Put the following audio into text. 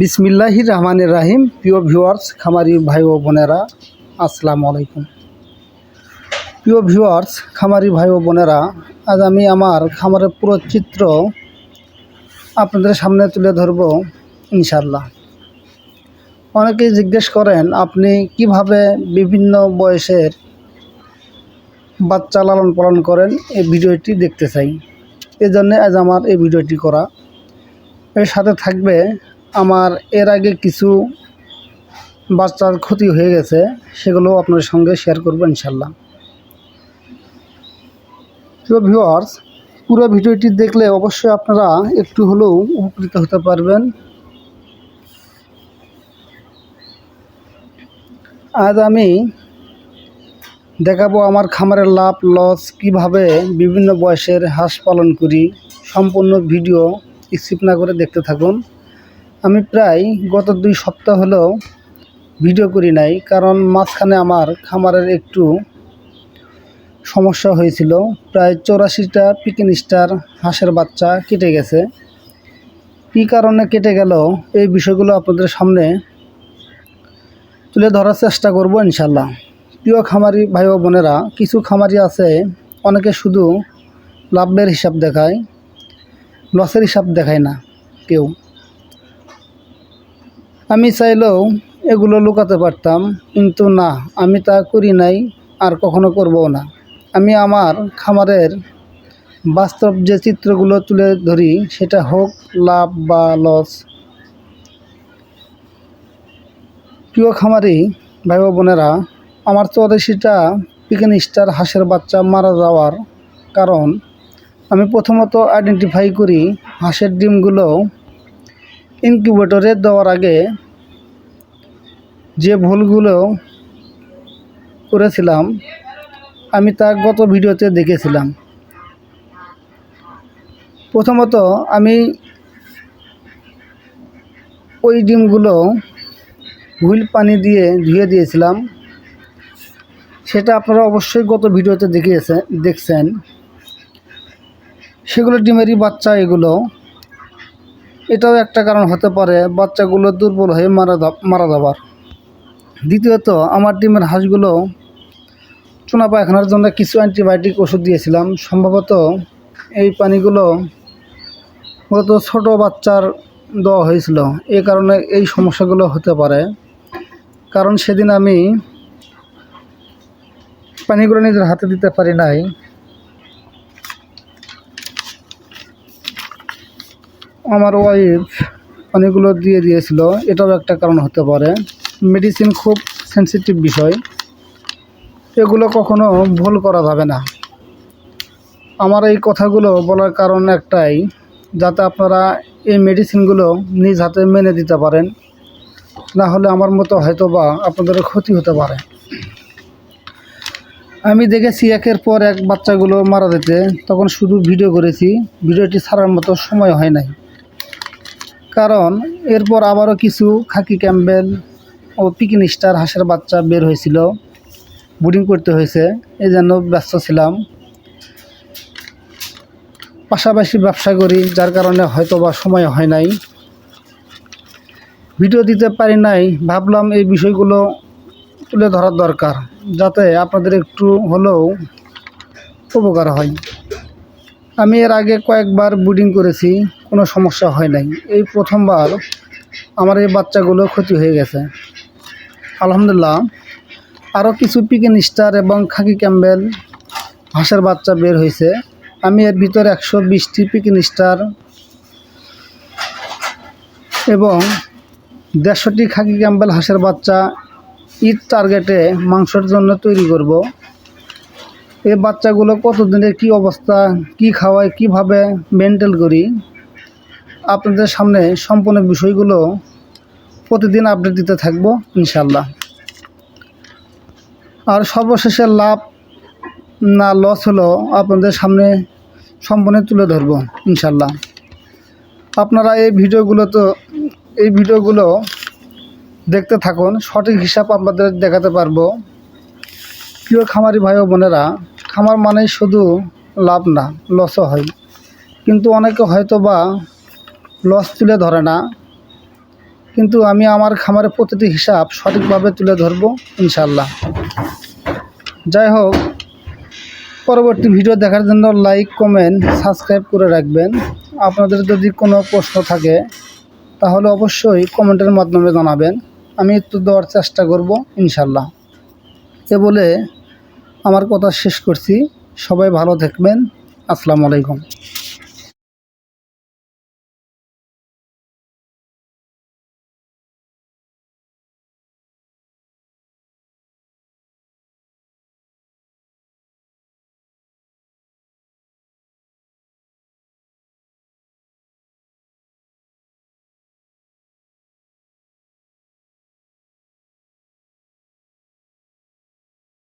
বিসমিল্লাহির রহমানির রাহিম প্রিয় ভিউয়ার্স, খামারি ভাই ও বোনেরা, আসসালামু আলাইকুম। প্রিয় ভিউয়ার্স, খামারি ভাই ও বোনেরা, আজ আমি আমার খামারের পুরো চিত্র আপনাদের সামনে তুলে ধরব ইনশাল্লাহ অনেকেই জিজ্ঞেস করেন, আপনি কীভাবে বিভিন্ন বয়সের বাচ্চা লালন পালন করেন? এই ভিডিওটি দেখতে চাই। এজন্য আজ আমার এই ভিডিওটি করা এর সাথে থাকবে আমার এর আগে কিছু বাচ্চার ক্ষতি হয়ে গেছে, সেগুলো আপনার সঙ্গে শেয়ার করব ইনশাল্লাহ। প্রিয় ভিউয়ার্স পুরো ভিডিওটি দেখলে অবশ্যই আপনারা একটু হলেও উপকৃত হতে পারবেন। আজ আমি দেখাবো আমার খামারের লাভ, লস, কীভাবে বিভিন্ন বয়সের হাঁস পালন করি। সম্পূর্ণ ভিডিও স্কিপ না করে দেখতে থাকুন। আমি প্রায় গত দুই সপ্তাহ হলেও ভিডিও করি নাই, কারণ মাঝখানে আমার খামারের একটু সমস্যা হয়েছিল। প্রায় চৌরাশিটা পিকিন স্টার হাঁসের বাচ্চা কেটে গেছে। কি কারণে কেটে গেল এই বিষয়গুলো আপনাদের সামনে তুলে ধরার চেষ্টা করব ইনশাল্লাহ প্রিয় খামারি ভাই বোনেরা, কিছু খামারি আছে, অনেকে শুধু লাভের হিসাব দেখায়। লসের হিসাব দেখায় না কেউ। আমি চাইলেও এগুলো লুকাতে পারতাম, কিন্তু না, আমি তা করি নাই, আর কখনো করবও না। আমি আমার খামারের বাস্তব যে চিত্রগুলো তুলে ধরি, সেটা হোক লাভ বা লস। প্রিয় খামারি ভাই বোনেরা, আমার চৌরাশিটা পিকেন স্টার হাঁসের বাচ্চা মারা যাওয়ার কারণ আমি প্রথমত আইডেন্টিফাই করি হাঁসের ডিমগুলো ইনকিউবেটরে দেওয়ার আগে যে ভুলগুলো করেছিলাম, আমি তা গত ভিডিওতে দেখেছিলাম। প্রথমত আমি ওই ডিমগুলো হুইল পানি দিয়ে ধুয়ে দিয়েছিলাম। সেটা আপনারা অবশ্যই গত ভিডিওতে দেখিয়েছে দেখছেন। সেগুলো ডিমেরই বাচ্চা এগুলো। এটাও একটা কারণ হতে পারে, বাচ্চাগুলো দুর্বল হয়ে মারা মারা যাবার। দ্বিতীয়ত, আমার ডিমের হাঁসগুলো চুনা পায়খানার জন্য কিছু অ্যান্টিবায়োটিক ওষুধ দিয়েছিলাম। সম্ভবত এই পানিগুলো মূলত ছোটো বাচ্চার দেওয়া হয়েছিল। এই কারণে এই সমস্যাগুলো হতে পারে। কারণ সেদিন আমি পানিগুলো নিজের হাতে দিতে পারি নাই। আমার ওয়াইফ অনেকগুলো দিয়ে দিয়েছিল। এটাও একটা কারণ হতে পারে। মেডিসিন খুব সেন্সিটিভ বিষয়। এগুলো কখনো ভুল করা যাবে না। আমার এই কথাগুলো বলার কারণ একটাই, যাতে আপনারা এই মেডিসিনগুলো নিজ হাতে মেনে দিতে পারেন। না হলে আমার মতো হয়তো বা আপনাদের ক্ষতি হতে পারে। আমি দেখেছি একের পর এক বাচ্চাগুলো মারা যেতে। তখন শুধু ভিডিও করেছি। ভিডিওটি ছাড়ার মতো সময় হয় নাই। কারণ এরপর আবারও কিছু খাকি ক্যাম্বেল ও পিকিন স্টার হাঁসের বাচ্চা বের হয়েছিল বোর্ডিং করতে হয়েছে, এই জন্য ব্যস্ত ছিলাম। পাশাপাশি ব্যবসা করি, যার কারণে হয়তো বা সময় হয় নাই। ভিডিও দিতে পারি নাই, ভাবলাম এই বিষয়গুলো তুলে ধরার দরকার, যাতে আপনাদের একটু হলেও উপকার হয়। আমি এর আগে কয়েকবার বুডিং করেছি, কোনো সমস্যা হয় নাই। এই প্রথমবার আমার এই বাচ্চাগুলো ক্ষতি হয়ে গেছে। আলহামদুলিল্লাহ, আরও কিছু পিকেন স্টার এবং খাকি ক্যাম্বেল হাঁসের বাচ্চা বের হয়েছে। আমি এর ভিতরে একশো বিশটি পিকেন স্টার এবং দেড়শোটি খাকি ক্যাম্বেল হাঁসের বাচ্চা ঈদ টার্গেটে মাংসের জন্য তৈরি করব। এই বাচ্চাগুলো কতদিনের কি অবস্থা, কি খাওয়ায়, কীভাবে মেনটেন করি? আপনাদের সামনে সম্পূর্ণ বিষয়গুলো প্রতিদিন আপডেট দিতে থাকব ইনশাল্লাহ আর সর্বশেষে লাভ না লস হলো আপনাদের সামনে সম্পূর্ণ তুলে ধরবো ইনশাল্লাহ আপনারা এই ভিডিওগুলো তো, এই ভিডিওগুলো দেখতে থাকুন, সঠিক হিসাব আপনাদের দেখাতে পারব। প্রিয় খামারি ভাই বোনেরা খামার মানেই শুধু লাভ না লসও হয়। কিন্তু অনেকে হয়তো বা লস তুলে ধরে না। কিন্তু আমি আমার খামারের প্রতিটি হিসাব সঠিকভাবে তুলে ধরবো ইনশাল্লাহ যাই হোক, পরবর্তী ভিডিও দেখার জন্য লাইক কমেন্ট সাবস্ক্রাইব করে রাখবেন। আপনাদের যদি কোনো প্রশ্ন থাকে, তাহলে অবশ্যই কমেন্টের মাধ্যমে জানাবেন। আমি উত্তর দেওয়ার চেষ্টা করব ইনশাল্লাহ এ বলে আমার কথা শেষ করছি। সবাই ভালো থাকবেন। আসসালামু আলাইকুম।